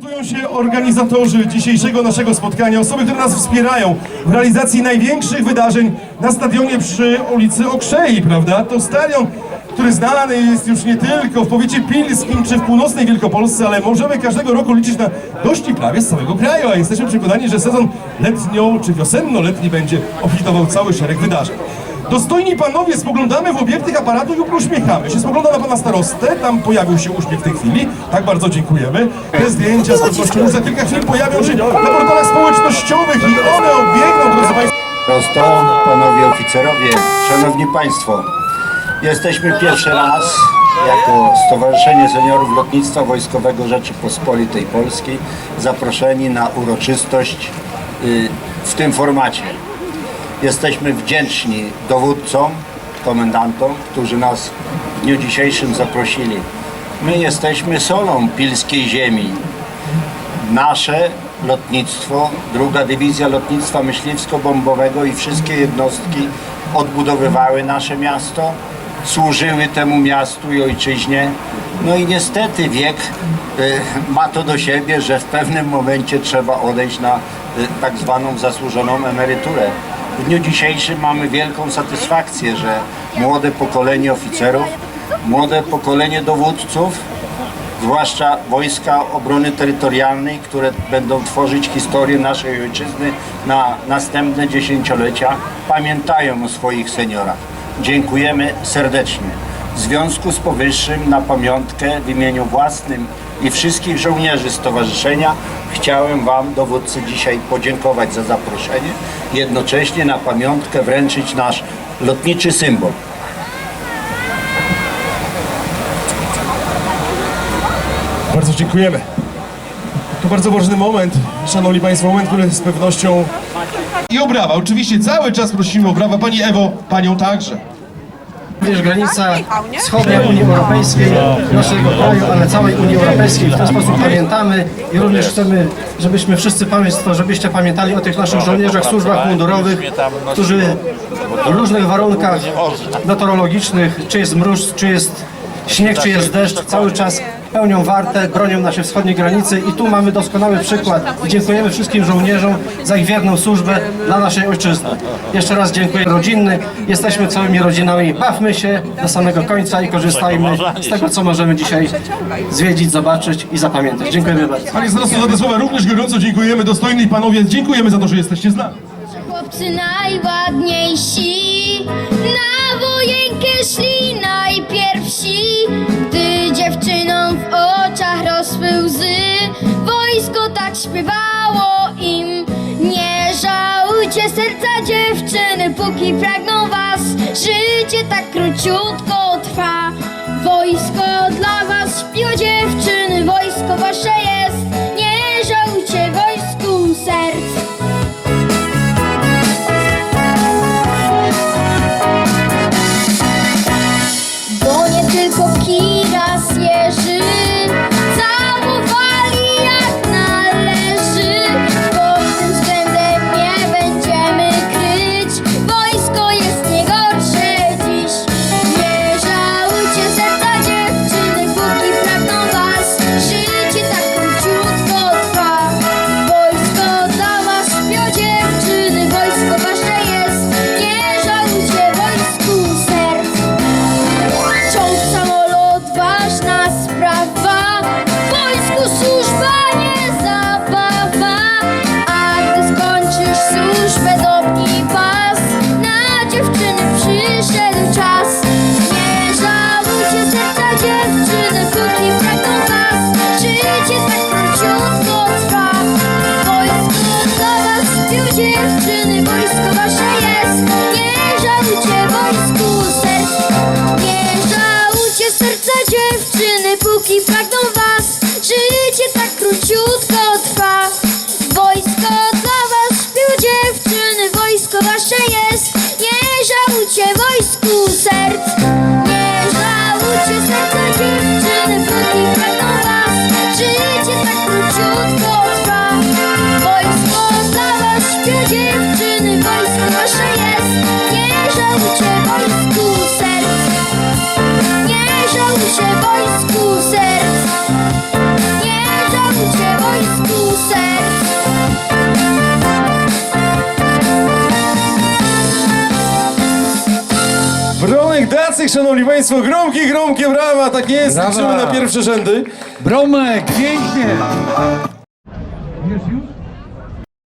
Prezentują się organizatorzy dzisiejszego naszego spotkania, osoby, które nas wspierają w realizacji największych wydarzeń na stadionie przy ulicy Okrzei, prawda? To stadion, który znany jest już nie tylko w powiecie pilskim czy w północnej Wielkopolsce, ale możemy każdego roku liczyć na gości prawie z całego kraju, a jesteśmy przekonani, że sezon letnio czy wiosenno-letni będzie obfitował cały szereg wydarzeń. Dostojni panowie, spoglądamy w obiektyw aparatu i uśmiechamy się. Spogląda na pana starostę, tam pojawił się uśmiech w tej chwili. Tak bardzo dziękujemy. Te zdjęcia z pewnością za kilka chwil pojawią się na portalach społecznościowych i one obiegną, drodzy państwo. Prosto, panowie oficerowie, szanowni państwo, jesteśmy pierwszy raz jako Stowarzyszenie Seniorów Lotnictwa Wojskowego Rzeczypospolitej Polskiej zaproszeni na uroczystość y, w tym formacie. Jesteśmy wdzięczni dowódcom, komendantom, którzy nas w dniu dzisiejszym zaprosili. My jesteśmy solą pilskiej ziemi nasze lotnictwo, druga dywizja lotnictwa myśliwsko-bombowego i wszystkie jednostki odbudowywały nasze miasto, służyły temu miastu i ojczyźnie. No i niestety wiek y, ma to do siebie, że w pewnym momencie trzeba odejść na y, tak zwaną zasłużoną emeryturę. W dniu dzisiejszym mamy wielką satysfakcję, że młode pokolenie oficerów, młode pokolenie dowódców zwłaszcza wojska obrony terytorialnej, które będą tworzyć historię naszej ojczyzny na następne dziesięciolecia, pamiętają o swoich seniorach. Dziękujemy serdecznie. W związku z powyższym na pamiątkę w imieniu własnym i wszystkich żołnierzy stowarzyszenia chciałem Wam, dowódcy, dzisiaj podziękować za zaproszenie. Jednocześnie na pamiątkę wręczyć nasz lotniczy symbol. Bardzo dziękujemy. To bardzo ważny moment, szanowni państwo, moment, który z pewnością... I obrawa, oczywiście cały czas prosimy o brawa. Pani Ewo, panią także. Również granica wschodnia Unii Europejskiej, naszego kraju, ale całej Unii Europejskiej. W ten sposób pamiętamy i również chcemy, żebyśmy wszyscy Państwo, żebyście pamiętali o tych naszych żołnierzach w służbach mundurowych, którzy w różnych warunkach meteorologicznych, czy jest mróz, czy jest śnieg, czy jest deszcz, cały czas pełnią wartę, bronią naszej wschodniej granicy i tu mamy doskonały przykład dziękujemy wszystkim żołnierzom za ich wierną służbę dla naszej ojczyzny. Jeszcze raz dziękuję rodzinny, jesteśmy całymi rodzinami, bawmy się do samego końca i korzystajmy z tego, co możemy dzisiaj zwiedzić, zobaczyć i zapamiętać. Dziękujemy bardzo. Panie starosto, za te słowa również gorąco dziękujemy. Dostojni panowie, dziękujemy za to, że jesteście z nami. Chłopcy najładniejsi na wojenkę szli najpierwsi, Wojsko tak śpiewało im, nie żałujcie serca dziewczyny, póki pragną was. Życie tak króciutko yes Dziewczyny, wojsko nasze jest Nie żałujcie wojsku serc Nie żałujcie wojsku serc Nie żałujcie wojsku serc Bronek Dacych, szanowni państwo, gromki, gromkie brawa, tak jest, Brawa. liczymy na pierwsze rzędy. Bromek, pięknie!